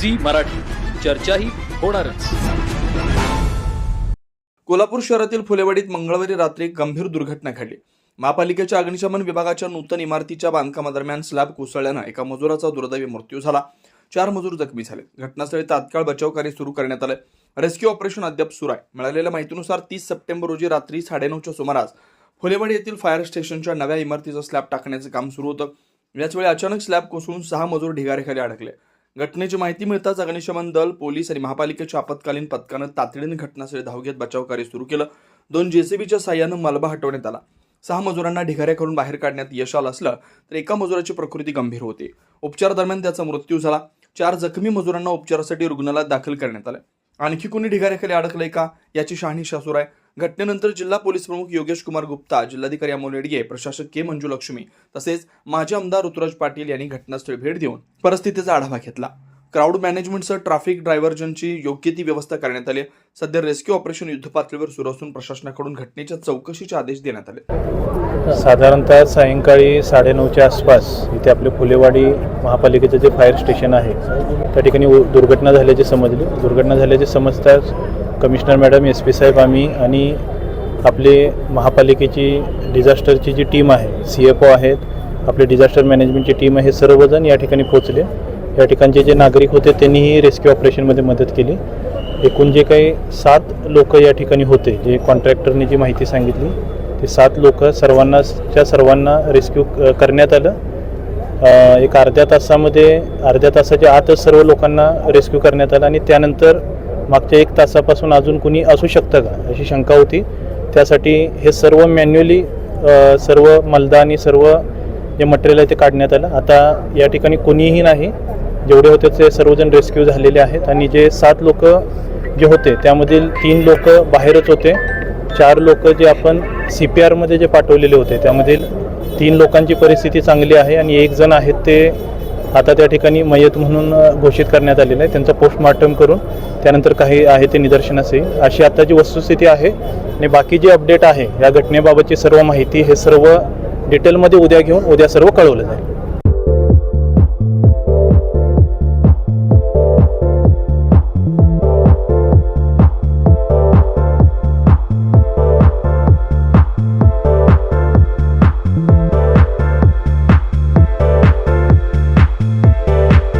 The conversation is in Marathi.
झी मराठी. चर्चाही होणारच. कोल्हापूर शहरातील फुलेवाडीत मंगळवारी रात्री गंभीर दुर्घटना घडली. महापालिकेच्या अग्निशमन विभागाच्या नूतन इमारतीच्या बांधकामादरम्यान स्लॅब कोसळल्यानं एका मजुराचा दुर्दैवी मृत्यू झाला. चार मजूर जखमी झाले. घटनास्थळी तात्काळ बचाव कार्य सुरू करण्यात आलं रेस्क्यू ऑपरेशन अद्याप सुरू आहे. मिळालेल्या माहितीनुसार तीस सप्टेंबर रोजी रात्री साडेनऊच्या सुमारास फुलेवाडी येथील फायर स्टेशनच्या नव्या इमारतीचं स्लॅब टाकण्याचं काम सुरू होतं. याचवेळी अचानक स्लॅब कोसळून सहा मजूर ढिगाऱ्याखाली अडकले. घटनेची माहिती मिळताच अग्निशमन दल पोलीस आणि महापालिकेच्या आपत्कालीन पथकानं तातडीने घटनास्थळी धाव घेत बचाव कार्य सुरू केलं. दोन जेसीबीच्या साह्यानं मलबा हटवण्यात आला. सहा मजुरांना ढिगाऱ्याकडून बाहेर काढण्यात यश आलं असलं तर एका मजुराची प्रकृती गंभीर होती. उपचार दरम्यान त्याचा मृत्यू झाला. चार जखमी मजुरांना उपचारासाठी रुग्णालयात दाखल करण्यात आलं. आणखी कोणी ढिगाऱ्याखाली अडकलंय का? याची शहाणी शासूर आहे. घटनेनंतर जिल्हा पोलीस प्रमुख योगेश कुमार गुप्ता जिल्हाधिकारी अमोल येडगे प्रशासक के मंजू लक्ष्मी तसेच माजी आमदार ऋतुराज पाटील यांनी घटनास्थळी भेट देऊन परिस्थितीचा आढावा घेतला. क्राऊड मॅनेजमेंटसह ट्रॅफिक ड्रायव्हर्जनची योग्य ती व्यवस्था करण्यात आली. सध्या रेस्क्यू ऑपरेशन युद्धपातळीवर सुरू असून प्रशासनाकडून घटनेच्या चौकशीचे आदेश देण्यात आले. साधारणतः सायंकाळी साडेनऊच्या आसपास इथे आपले फुलेवाडी महापालिकेचं जे फायर स्टेशन आहे त्या ठिकाणी दुर्घटना झाल्याचे समजले. दुर्घटना झाल्याचे समजताच कमिशनर मॅडम एस पी साहेब आम्ही आणि आपले महापालिकेची डिझास्टरची जी टीम आहे सी एफ ओ आहेत आपले डिझास्टर मॅनेजमेंटची टीम आहे हे सर्वजण या ठिकाणी पोचले या ठिकाणचे जे नागरिक होते त्यांनीही रेस्क्यू ऑपरेशनमध्ये मदत केली. एकूण जे काही सात लोक या ठिकाणी होते जे कॉन्ट्रॅक्टरने जी माहिती सांगितली ते सात लोक सर्वांना च्या सर्वांना रेस्क्यू करण्यात आलं. एक अर्ध्या तासामध्ये अर्ध्या तासाच्या आतच सर्व लोकांना रेस्क्यू करण्यात आलं आणि त्यानंतर मागच्या एक तासापासून अजून कुणी असू शकतं का? अशी शंका होती. त्यासाठी हे सर्व मॅन्युअली सर्व मलदा आणि सर्व जे मटेरियल आहे ते काढण्यात आलं. आता या ठिकाणी कोणीही नाही. जेवढे होते ते सर्वजण रेस्क्यू झालेले आहेत आणि जे सात लोक जे होते त्यामधील तीन लोक बाहेरच होते. चार लोक जे आपण सी पी आरमध्ये जे पाठवलेले होते त्यामधील तीन लोकांची परिस्थिती चांगली आहे आणि एक जण आहेत ते आता त्या ठिकाणी मयत म्हणून घोषित करण्यात आलेलं आहे. त्यांचा पोस्टमॉर्टम करून त्यानंतर काही आहे ते निदर्शनास येईल. अशी आता जी वस्तुस्थिती आहे आणि बाकी जी अपडेट आहे या घटनेबाबतची सर्व माहिती हे सर्व डिटेलमध्ये उद्या घेऊन उद्या सर्व कळवलं जाईल.